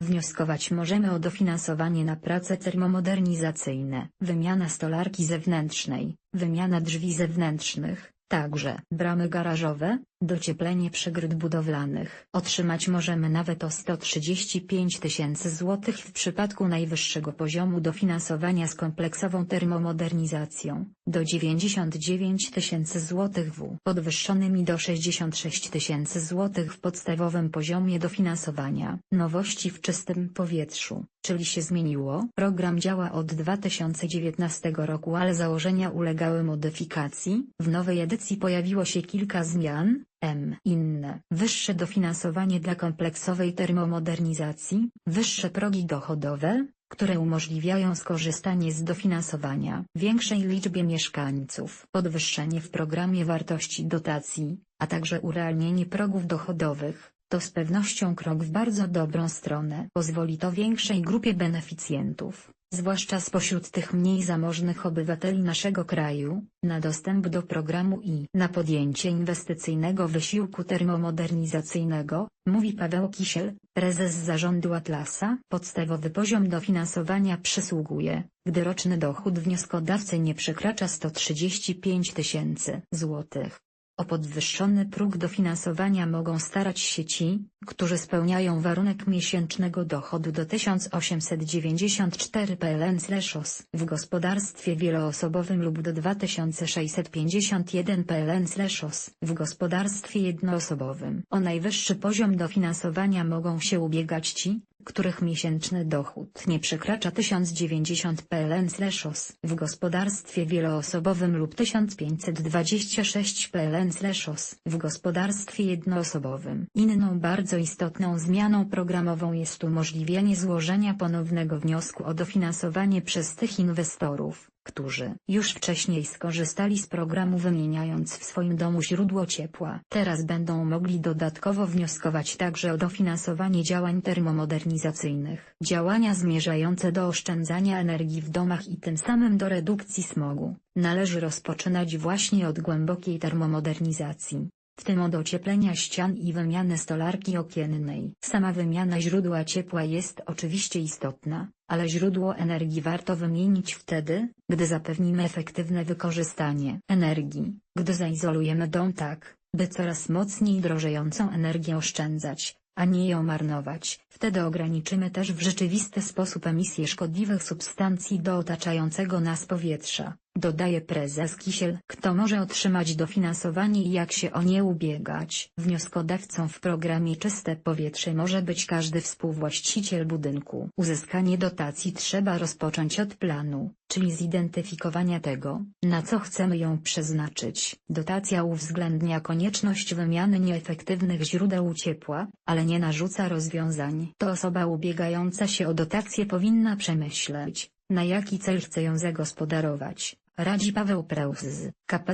Wnioskować możemy o dofinansowanie na prace termomodernizacyjne, wymiana stolarki zewnętrznej, wymiana drzwi zewnętrznych, także bramy garażowe, docieplenie przegród budowlanych. Otrzymać możemy nawet o 135 tysięcy złotych w przypadku najwyższego poziomu dofinansowania z kompleksową termomodernizacją, do 99 tysięcy złotych w podwyższonymi do 66 tysięcy złotych w podstawowym poziomie dofinansowania. Nowości w czystym powietrzu, czyli się zmieniło. Program działa od 2019 roku ale założenia ulegały modyfikacji. W nowej edycji pojawiło się kilka zmian, M. Inne. Wyższe dofinansowanie dla kompleksowej termomodernizacji, wyższe progi dochodowe, które umożliwiają skorzystanie z dofinansowania większej liczbie mieszkańców. Podwyższenie w programie wartości dotacji, a także urealnienie progów dochodowych, to z pewnością krok w bardzo dobrą stronę. Pozwoli to większej grupie beneficjentów, zwłaszcza spośród tych mniej zamożnych obywateli naszego kraju, na dostęp do programu i na podjęcie inwestycyjnego wysiłku termomodernizacyjnego, mówi Paweł Kisiel, prezes zarządu Atlasa. Podstawowy poziom dofinansowania przysługuje, gdy roczny dochód wnioskodawcy nie przekracza 135 tysięcy złotych. O podwyższony próg dofinansowania mogą starać się ci, którzy spełniają warunek miesięcznego dochodu do 1894 PLN/OS w gospodarstwie wieloosobowym lub do 2651 PLN/OS w gospodarstwie jednoosobowym. O najwyższy poziom dofinansowania mogą się ubiegać ci, których miesięczny dochód nie przekracza 1090 PLN/OS w gospodarstwie wieloosobowym lub 1526 PLN/OS w gospodarstwie jednoosobowym. Inną bardzo istotną zmianą programową jest umożliwienie złożenia ponownego wniosku o dofinansowanie przez tych inwestorów, którzy już wcześniej skorzystali z programu wymieniając w swoim domu źródło ciepła. Teraz będą mogli dodatkowo wnioskować także o dofinansowanie działań termomodernizacyjnych. Działania zmierzające do oszczędzania energii w domach i tym samym do redukcji smogu, należy rozpoczynać właśnie od głębokiej termomodernizacji w tym od ocieplenia ścian i wymiany stolarki okiennej. Sama wymiana źródła ciepła jest oczywiście istotna, ale źródło energii warto wymienić wtedy, gdy zapewnimy efektywne wykorzystanie energii, gdy zaizolujemy dom tak, by coraz mocniej drożejącą energię oszczędzać, a nie ją marnować. Wtedy ograniczymy też w rzeczywisty sposób emisję szkodliwych substancji do otaczającego nas powietrza, dodaje prezes Kisiel. Kto może otrzymać dofinansowanie i jak się o nie ubiegać? Wnioskodawcą w programie Czyste Powietrze może być każdy współwłaściciel budynku. Uzyskanie dotacji trzeba rozpocząć od planu, czyli zidentyfikowania tego, na co chcemy ją przeznaczyć. Dotacja uwzględnia konieczność wymiany nieefektywnych źródeł ciepła, ale nie narzuca rozwiązań. To osoba ubiegająca się o dotację powinna przemyśleć, na jaki cel chce ją zagospodarować. Radzi Paweł Preus z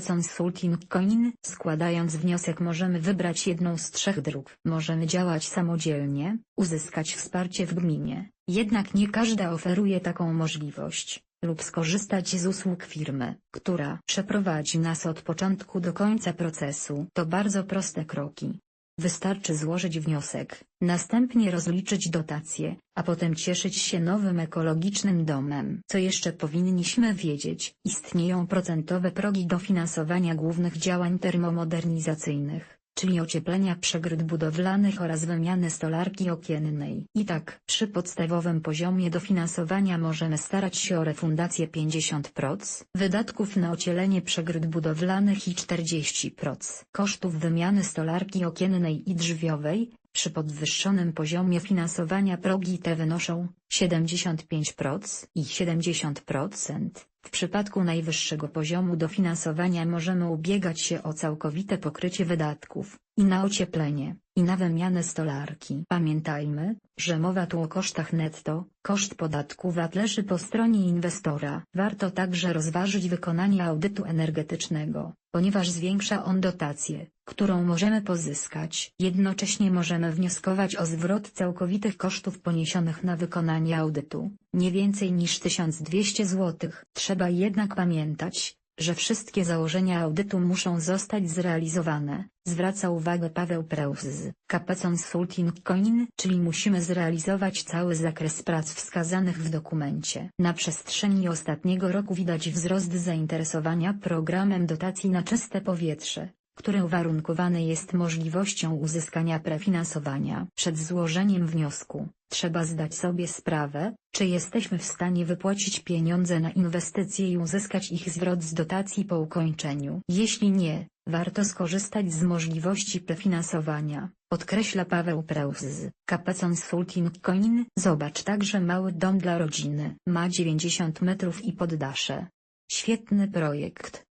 Consulting Coin. Składając wniosek możemy wybrać jedną z trzech dróg. Możemy działać samodzielnie, uzyskać wsparcie w gminie, jednak nie każda oferuje taką możliwość lub skorzystać z usług firmy, która przeprowadzi nas od początku do końca procesu. To bardzo proste kroki. Wystarczy złożyć wniosek, następnie rozliczyć dotacje, a potem cieszyć się nowym ekologicznym domem. Co jeszcze powinniśmy wiedzieć? Istnieją procentowe progi dofinansowania głównych działań termomodernizacyjnych czyli ocieplenia przegród budowlanych oraz wymiany stolarki okiennej. I tak, przy podstawowym poziomie dofinansowania możemy starać się o refundację 50% wydatków na ocielenie przegród budowlanych i 40% kosztów wymiany stolarki okiennej i drzwiowej, przy podwyższonym poziomie finansowania progi te wynoszą 75% i 70%. W przypadku najwyższego poziomu dofinansowania możemy ubiegać się o całkowite pokrycie wydatków, i na ocieplenie, i na wymianę stolarki. Pamiętajmy, że mowa tu o kosztach netto, koszt podatku VAT leży po stronie inwestora. Warto także rozważyć wykonanie audytu energetycznego, ponieważ zwiększa on dotację, którą możemy pozyskać. Jednocześnie możemy wnioskować o zwrot całkowitych kosztów poniesionych na wykonanie audytu, nie więcej niż 1200 zł. Trzeba jednak pamiętać, że wszystkie założenia audytu muszą zostać zrealizowane, zwraca uwagę Paweł Preus z KP Coin, czyli musimy zrealizować cały zakres prac wskazanych w dokumencie. Na przestrzeni ostatniego roku widać wzrost zainteresowania programem dotacji na czyste powietrze, które uwarunkowane jest możliwością uzyskania prefinansowania. Przed złożeniem wniosku, trzeba zdać sobie sprawę, czy jesteśmy w stanie wypłacić pieniądze na inwestycje i uzyskać ich zwrot z dotacji po ukończeniu. Jeśli nie, warto skorzystać z możliwości prefinansowania, podkreśla Paweł Preus z Consulting Coin. Zobacz także mały dom dla rodziny. Ma 90 metrów i poddasze. Świetny projekt.